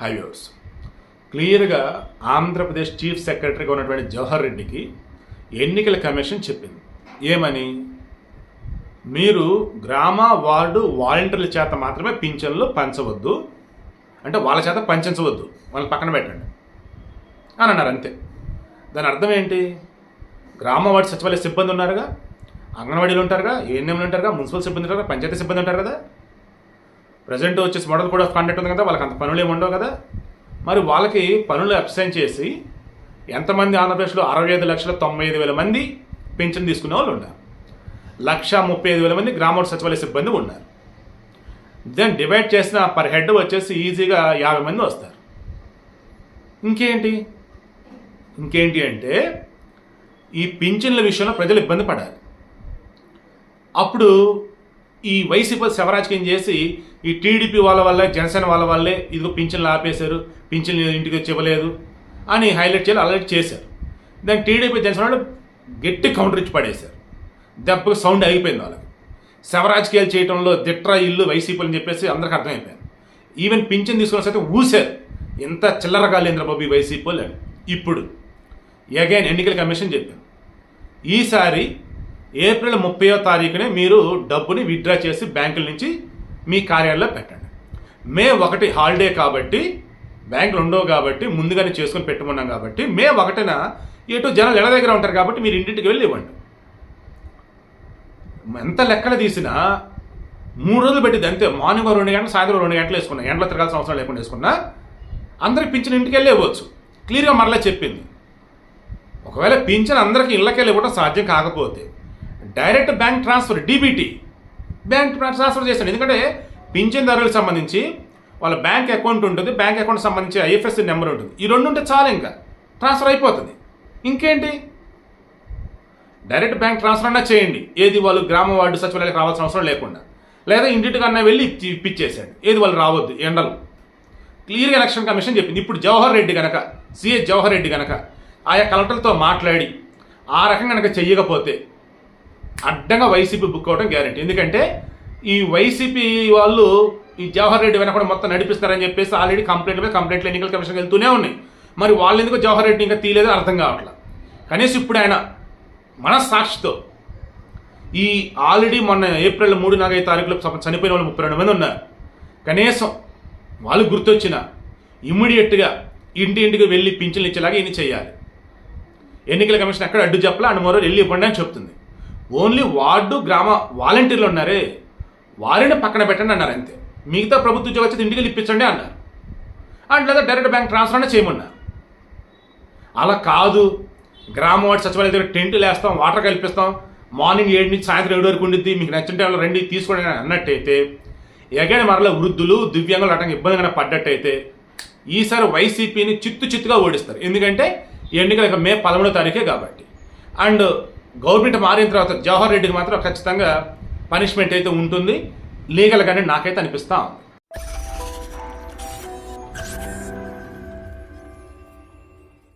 Highways. క్లియర్గా Andhra Pradesh chief సెక్రటరీగా ఉన్నటువంటి జవహర్ రెడ్డికి ఎన్నికల కమిషన్ చెప్పింది. ఏమని? మీరు గ్రామ వార్డు వాలంటీర్ల చేత మాత్రమే పింఛన్లు పంచవద్దు. అంటే వాళ్ళ చేత పంచవద్దు వాళ్ళని పక్కన పెట్టండి. అని అన్నారు అంతే. దాని అర్థం ఏంటి? గ్రామ వార్డు సచివాలయ సిబ్బంది ఉన్నారుగా అంగన్వాడీలు ఉంటారుగా ఏఎన్ఎంలు ఉంటారుగా మున్సిపల్ సిబ్బంది ఉంటారుగా పంచాయతీ సిబ్బంది ఉంటారు కదా. ప్రజెంట్ వచ్చేసి మోడల్ కూడా కాంటాక్ట్ ఉంది కదా వాళ్ళకి అంత పనులు ఏమి ఉండవు కదా. మరి వాళ్ళకి పనులు అబ్సైన్ చేసి ఎంతమంది ఆంధ్రప్రదేశ్లో అరవై ఐదు లక్షల తొంభై ఐదు వేల మంది పెన్షన్ తీసుకునే వాళ్ళు ఉన్నారు. లక్ష ముప్పై ఐదు వేల మంది గ్రామ సచివాలయ సిబ్బంది ఉన్నారు. దెన్ డివైడ్ చేసిన పర్ హెడ్ వచ్చేసి ఈజీగా యాభై మంది వస్తారు. ఇంకేంటి? ఇంకేంటి అంటే ఈ పింఛన్ల విషయంలో ప్రజలు ఇబ్బంది పడాలి. అప్పుడు ఈ వైసీపీ శవరాజకీయం చేసి ఈ టీడీపీ వాళ్ళ వల్లే జనసేన వాళ్ళ వల్లే ఇదిగో పింఛన్లు ఆపేశారు పింఛన్లు ఇంటికి వచ్చి ఇవ్వలేదు అని హైలైట్ చేయాలి అలర్ట్ చేశారు. దాన్ని టీడీపీ జనసేన వాళ్ళు గట్టి కౌంటర్ ఇచ్చి పడేశారు. దెబ్బకి సౌండ్ అయిపోయింది వాళ్ళకి. శవరాజకీయాలు చేయడంలో దిట్రా ఇల్లు వైసీపీ అని చెప్పేసి అందరికి అర్థమైపోయింది. ఈవెన్ పింఛన్ తీసుకున్న సైతం ఊశారు. ఎంత చిల్లరగా బాబు ఈ వైసీపీ వాళ్ళు. ఇప్పుడు అగైన్ ఎన్నికల కమిషన్ చెప్పాను ఈసారి ఏప్రిల్ ముప్పయో తారీఖునే మీరు డబ్బుని విత్డ్రా చేసి బ్యాంకుల నుంచి మీ కార్యాలయంలో పెట్టండి. మే ఒకటి హాలిడే కాబట్టి బ్యాంకులు ఉండవు కాబట్టి ముందుగానే చేసుకొని పెట్టుకున్నాం కాబట్టి మే ఒకటిన ఎటు జనాలు ఎడ దగ్గర ఉంటారు కాబట్టి మీరు ఇంటింటికి వెళ్ళి ఇవ్వండి. ఎంత లెక్కలు తీసినా మూడు రోజులు పెట్టింది అంతే. మార్నింగ్ రెండు గంటలు సాయంత్రం రెండు గంటలు వేసుకున్నా ఎండలో తిరగాల్సిన అవసరం లేకుండా వేసుకున్నా అందరికి పింఛన్ ఇంటికి వెళ్ళి ఇవ్వచ్చు. క్లియర్గా మరలా చెప్పింది. ఒకవేళ పింఛన్ అందరికీ ఇళ్ళకెళ్ళి ఇవ్వడం సాధ్యం కాకపోతే direct bank transfer DBT bank transfer చేస్తాడు. ఎందుకంటే పింఛన్దారులకు సంబంధించి వాళ్ళ బ్యాంక్ అకౌంట్ ఉంటుంది. బ్యాంక్ అకౌంట్ సంబంధించి ఐఎఫ్ఎస్సి నెంబర్ ఉంటుంది. ఈ రెండు ఉంటే చాలు ఇంకా. ట్రాన్స్ఫర్ అయిపోతుంది. ఇంకేంటి? డైరెక్ట్ బ్యాంక్ ట్రాన్స్ఫర్ అన్నా చేయండి. ఏది వాళ్ళు గ్రామ వార్డు సచివాలయాలకు రావాల్సిన అవసరం లేకుండా. లేదా ఇంటికన్నా వెళ్ళి ఇప్పించేసాడు ఏది వాళ్ళు రావద్దు. ఎండలు. క్లియర్గా ఎలక్షన్ కమిషన్ చెప్పింది. ఇప్పుడు జవహర్ రెడ్డి గనక సిఎస్ జవహర్ రెడ్డి గనక ఆయా కలెక్టర్లతో మాట్లాడి ఆ రకంగా కనుక చెయ్యకపోతే అడ్డంగా వైసీపీ బుక్ అవడం గ్యారెంటీ ఎందుకంటే ఈ వైసీపీ వాళ్ళు ఈ జవహర్ రెడ్డి వెనక మొత్తం నడిపిస్తారని చెప్పేసి ఆల్రెడీ కంప్లైంట్ మీద కంప్లైంట్లు ఎన్నికల కమిషన్ వెళ్తూనే ఉన్నాయి. మరి వాళ్ళు ఎందుకు జవహర్ రెడ్డి ఇంకా తీయలేదో అర్థం కావట్లేదు కనీసం ఇప్పుడు ఆయన మనస్సాక్షితో ఈ ఆల్రెడీ మొన్న ఏప్రిల్ మూడు నాలుగైదు తారీఖులో చనిపోయిన వాళ్ళు ముప్పై రెండు మంది ఉన్నారు. కనీసం వాళ్ళు గుర్తొచ్చిన ఇమ్మీడియట్గా ఇంటి ఇంటికి వెళ్ళి పింఛన్లు ఇచ్చేలాగా ఈయన చేయాలి. ఎన్నికల కమిషన్ ఎక్కడ అడ్డు చెప్పలే? అండ్ మరో వెళ్ళి ఇవ్వండి అని చెప్తుంది. ఓన్లీ వార్డు గ్రామ వాలంటీర్లు ఉన్నారే వారిని పక్కన పెట్టండి అన్నారు అంతే. మిగతా ప్రభుత్వ ఉద్యోగం వచ్చి ఇంటికి ఇప్పించండి అన్నారు. అండ్ లేదా డైరెక్ట్ బ్యాంక్ ట్రాన్స్ఫర్ అనే చేయమన్నారు అలా కాదు. గ్రామ వార్డు సచివాలయం దగ్గర టెంట్లు వేస్తాం వాటర్ కల్పిస్తాం. మార్నింగ్ ఏడు నుంచి సాయంత్రం ఏడు వరకు ఉండిద్ది. మీకు నచ్చిన టైంలో రండి తీసుకోండి అని అన్నట్టయితే ఎగైన మరలా వృద్ధులు దివ్యాంగులు అటంగా ఇబ్బందిగా పడ్డట్టయితే ఈసారి వైసీపీని చిత్తు చిత్తుగా ఓడిస్తారు. ఎందుకంటే ఈ ఎన్నికలు ఇక మే పదమూడో తారీఖే కాబట్టి. అండ్ గవర్నమెంట్ మారిన తర్వాత జవహర్ రెడ్డికి మాత్రం ఖచ్చితంగా పనిష్మెంట్ అయితే ఉంటుంది. లీగల్గానే నాకైతే అనిపిస్తూ ఉంది.